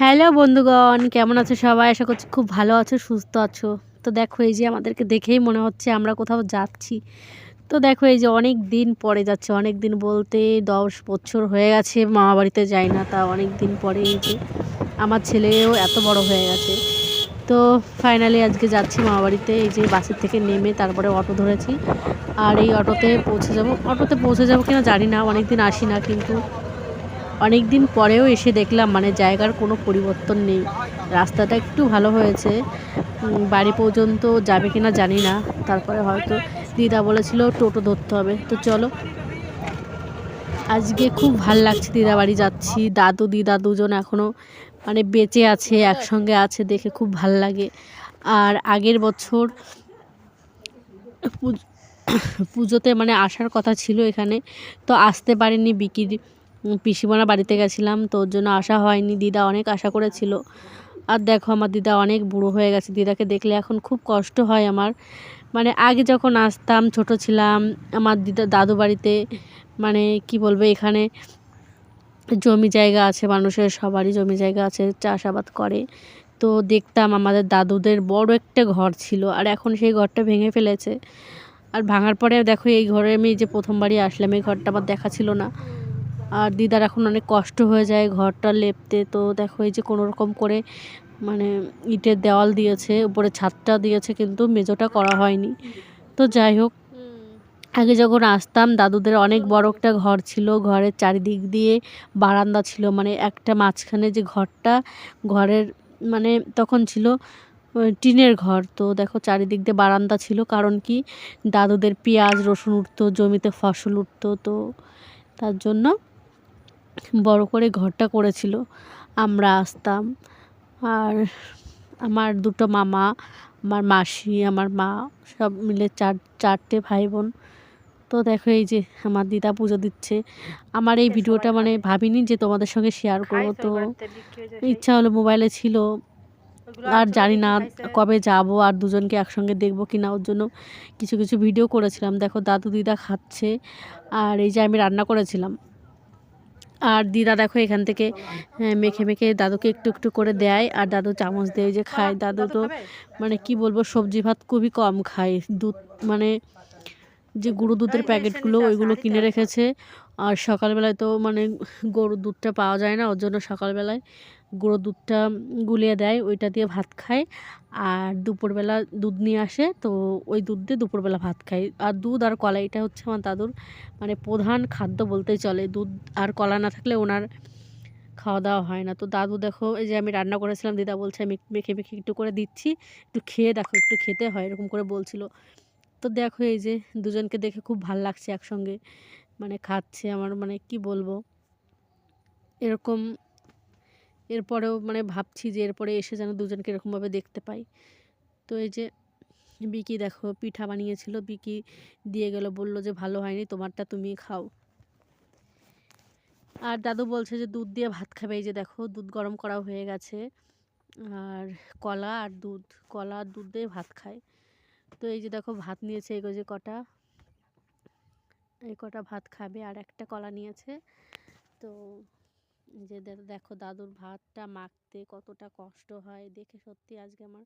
Hello বন্ধুগণ, কেমন আছো সবাই? আশা করছি খুব ভালো আছো, সুস্থ আছো। তো দেখো এই যে আমাদেরকে দেখেই মনে হচ্ছে আমরা কোথাও যাচ্ছি। তো দেখো এই যে অনেক দিন পরে যাচ্ছে, অনেক দিন বলতে দশ বছর হয়ে গেছে মামা বাড়িতে যাই না, তা অনেক দিন পরে এই যে আমার ছেলেও এত বড় হয়ে গেছে। তো ফাইনালি আজকে যাচ্ছি মামা বাড়িতে, এই যে বাসের থেকে নেমে তারপরে অটো ধরেছি। আর এই অটোতে পৌঁছে যাব, অটোতে পৌঁছে যাব কিনা জানি না অনেক দিন আসি না কিন্তু অনেক দিন পরেও এসে দেখলাম মানে জায়গার কোনো পরিবর্তন নেই। রাস্তাটা একটু ভালো হয়েছে। বাড়ি পর্যন্ত যাবে কিনা জানি না। তারপরে হয়তো দিদা বলেছিল টোটো ধরতে হবে। তো চলো। আজকে খুব ভালো লাগছে দিদা বাড়ি যাচ্ছি। দাদু, দিদা দুজন এখনও মানে বেঁচে আছে, একসঙ্গে আছে দেখে খুব ভালো লাগে। আর আগের বছর পুজোতে মানে আসার কথা ছিল এখানে। তো আসতে পারেনি বিকির উম, পিসিমারা বাড়িতে গেছিলাম তো ওর জন্য আসা হয়নি। দিদা অনেক আশা করেছিল। আর দেখো আমার দিদা অনেক বুড়ো হয়ে গেছে। দিদাকে দেখলে এখন খুব কষ্ট হয় আমার। মানে আগে যখন আসতাম ছোট ছিলাম আমার দিদা দাদু বাড়িতে মানে কি বলব এখানে জমি জায়গা আছে মানুষের সবারই জমি জায়গা আছে চাষাবাদ করে। তো দেখতাম আমাদের দাদুদের বড় একটা ঘর ছিল আর এখন সেই ঘরটা ভেঙে ফেলেছে। আর ভাঙার পরে দেখো এই ঘরে আমি যে প্রথমবারই আসলাম এই ঘরটা আমার দেখা ছিল না। আর দিদার এখন অনেক কষ্ট হয়ে যায় ঘরটা লেপতে। তো দেখো এই যে কোনো রকম করে মানে ইটের দেওয়াল দিয়েছে, উপরে ছাদটা দিয়েছে, কিন্তু মেজোটা করা হয়নি। তো যাই হোক, আগে যখন আসতাম, দাদুদের অনেক বড় একটা ঘর ছিল। ঘরের চারিদিক দিয়ে বারান্দা ছিল মানে একটা মাঝখানে যে ঘরটা, ঘরের মানে তখন ছিল টিনের ঘর। তো দেখো চারিদিক দিয়ে বারান্দা ছিল, কারণ কি? দাদুদের পেঁয়াজ, রসুন উঠতো, জমিতে ফসল উঠতো, তো তার জন্য বড় করে ঘরটা করেছিল। আমরা আসতাম। আর আমার দুটো মামা আমার মাসি আমার মা সব মিলে চার চারটে ভাই বোন তো দেখো এই যে আমার দিদা পুজো দিচ্ছে। আমার এই ভিডিওটা মানে ভাবিনি যে তোমাদের সঙ্গে শেয়ার করব। তো ইচ্ছা হলো মোবাইলে ছিল। আর জানি না কবে যাব আর দুজনকে একসঙ্গে দেখব কি না ওর জন্য কিছু কিছু ভিডিও করেছিলাম। দেখো দাদু দিদা খাচ্ছে। আর এই যে আমি রান্না করেছিলাম। আর দিদা দেখো এখান থেকে হ্যাঁ, মেখে মেখে দাদুকে একটু একটু করে দেয় আর দাদু চামচ দিয়ে যে খায়। দাদু তো মানে কি বলব সবজি ভাত খুবই কম খায়। দুধ মানে যে গুঁড়ো দুধের প্যাকেটগুলো ওইগুলো কিনে রেখেছে। আর সকালবেলায় তো মানে গরুর দুধটা পাওয়া যায় না ওর জন্য সকালবেলায় গুঁড়ো দুধটা গুলিয়ে দেয় ওইটা দিয়ে ভাত খায়। আর দুপুরবেলা দুধ নিয়ে আসে তো ওই দুধ দিয়ে দুপুরবেলা ভাত খায়। আর দুধ আর কলা এটা হচ্ছে আমার দাদুর মানে প্রধান খাদ্য বলতেই চলে। দুধ আর কলা না থাকলে ওনার খাওয়া দাওয়া হয় না। তো দাদু দেখো এই যে আমি রান্না করেছিলাম দিদা বলছে আমি মেখে মেখে একটু করে দিচ্ছি একটু খেয়ে দেখো একটু খেতে হয় এরকম করে বলছিল। তো দেখো, এই যে দুজনকে দেখে খুব ভালো লাগছে একসঙ্গে। মানে খাচ্ছে আমার মানে কি বলব? এরকম, এরপরেও মানে ভাবছি যে এরপরে এসে যেন দুজনকে এরকমভাবে দেখতে পাই। তো এই যে বিকি দেখো, পিঠা বানিয়েছিল। বিকি দিয়ে গেল, বলল যে, ভালো হয়নি, তোমারটা তুমি খাও। আর দাদু বলছে যে, দুধ দিয়ে ভাত খাবে। এই যে দেখো, দুধ গরম করা হয়ে গেছে। আর কলা আর দুধ, কলা আর দুধ দিয়ে ভাত খায়। তো এই যে দেখো ভাত নিয়েছে এগো যে কটা। এই কটা ভাত খাবে আর একটা কলা নিয়েছে। তো যে দেখো দাদুর ভাতটা মাখতে কতটা কষ্ট হয়। দেখে সত্যি আজকে আমার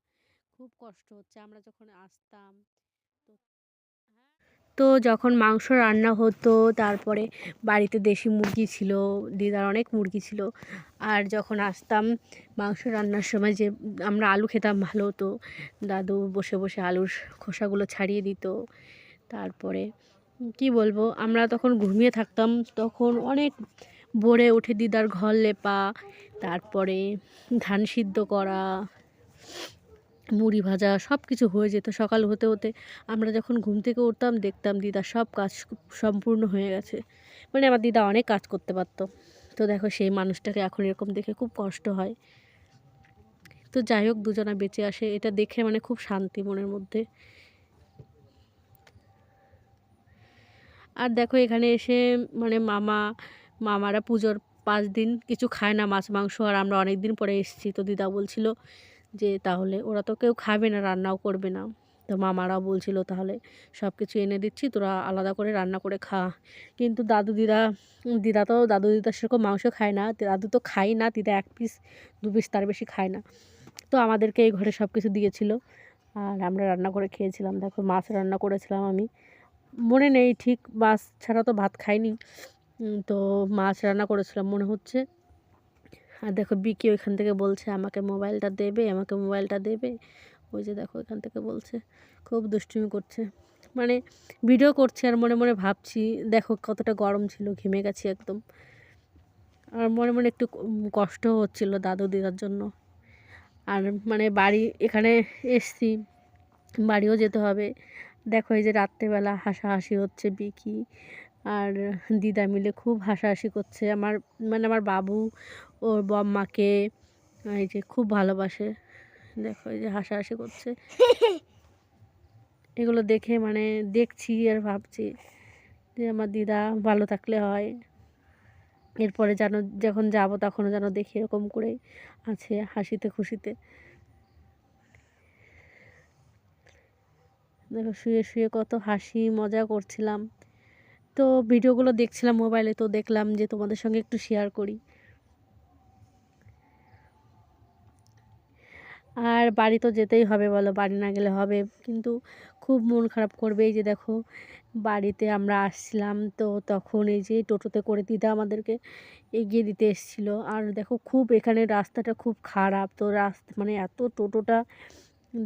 খুব কষ্ট হচ্ছে। আমরা যখন আসতাম তো যখন মাংস রান্না হতো, তারপরে বাড়িতে দেশি মুরগি ছিল, দিদার অনেক মুরগি ছিল, আর যখন আসতাম মাংস রান্নার সময় যে আমরা আলু খেতাম ভালো তো দাদু বসে বসে আলুর খোসাগুলো ছাড়িয়ে দিত। তারপরে কি বলব, আমরা তখন ঘুমিয়ে থাকতাম, তখন অনেক ভোরে উঠে দিদার ঘর লেপা, তারপরে ধান সিদ্ধ করা মুড়ি ভাজা সব কিছু হয়ে যেত সকাল হতে হতে। আমরা যখন ঘুম থেকে উঠতাম, দেখতাম দিদা সব কাজ সম্পূর্ণ হয়ে গেছে। মানে আমার দিদা অনেক কাজ করতে পারতো। তো দেখো সেই মানুষটাকে এখন এরকম দেখে খুব কষ্ট হয়। তো যাই হোক, দুজনা বেঁচে আসে। এটা দেখে মানে খুব শান্তি মনের মধ্যে। আর দেখো এখানে এসে মানে মামা, মামারা পুজোর পাঁচ দিন কিছু খায় না, মাছ, মাংস, আর আমরা অনেক দিন পরে এসেছি। তো দিদা বলছিল যে তাহলে ওরা তো কেউ খাবে না, রান্নাও করবে না। তো মামারাও বলছিল, তাহলে সব কিছু এনে দিচ্ছি, তোরা আলাদা করে রান্না করে খা। কিন্তু দাদু দিদা দিদা তো, দাদু দিদা সেরকম মাংস খায় না, দাদু তো খাই না, দিদা এক পিস দু পিস তার বেশি খায় না। তো আমাদেরকে এই ঘরে সব কিছু দিয়েছিল, আর আমরা রান্না করে খেয়েছিলাম। দেখো, মাছ রান্না করেছিলাম আমি। মনে নেই, ঠিক মাছ ছাড়া তো ভাত খাইনি। তো মাছ রান্না করেছিলাম, মনে হচ্ছে আর দেখো বিকি ওইখান থেকে বলছে, আমাকে মোবাইলটা দেবে, আমাকে মোবাইলটা দেবে। ওই যে দেখো এখান থেকে বলছে, খুব দুষ্টুমি করছে। মানে ভিডিও করছে আর মনে মনে ভাবছি, দেখো কতটা গরম ছিল, ঘেমে গেছি একদম। আর মনে মনে একটু কষ্ট হচ্ছিল দাদু দিদার জন্য। আর মানে বাড়ি, এখানে এসছি, বাড়িও যেতে হবে। দেখো এই যে রাত্রেবেলা হাসাহাসি হচ্ছে বিকি। আর দিদা মিলে খুব হাসাহাসি করছে। আমার মানে আমার বাবু ওর বম্মাকে এই যে খুব ভালোবাসে। দেখো এই যে হাসাহাসি করছে। এগুলো দেখে মানে দেখছি আর ভাবছি যে আমার দিদা ভালো থাকলে হয়। এরপরে যেন যখন যাব তখনও যেন দেখি এরকম করেই আছে হাসিতে খুশিতে। দেখো শুয়ে শুয়ে কত হাসি মজা করছিলাম। তো ভিডিওগুলো দেখছিলাম মোবাইলে, তো দেখলাম যে তোমাদের সঙ্গে একটু শেয়ার করি। আর বাড়ি তো যেতেই হবে বলো, বাড়ি না গেলে হবে। কিন্তু খুব মন খারাপ করবে এই যে দেখো, বাড়িতে আমরা আসছিলাম তো তখন এই যে টোটোতে করে দিদা আমাদেরকে এগিয়ে দিতে এসেছিল। আর দেখো খুব এখানে রাস্তাটা খুব খারাপ, তো রাস্তা মানে এত টোটোটা,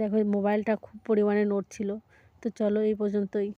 দেখো মোবাইলটা খুব পরিমাণে নড়ছিল। তো চলো এই পর্যন্তই।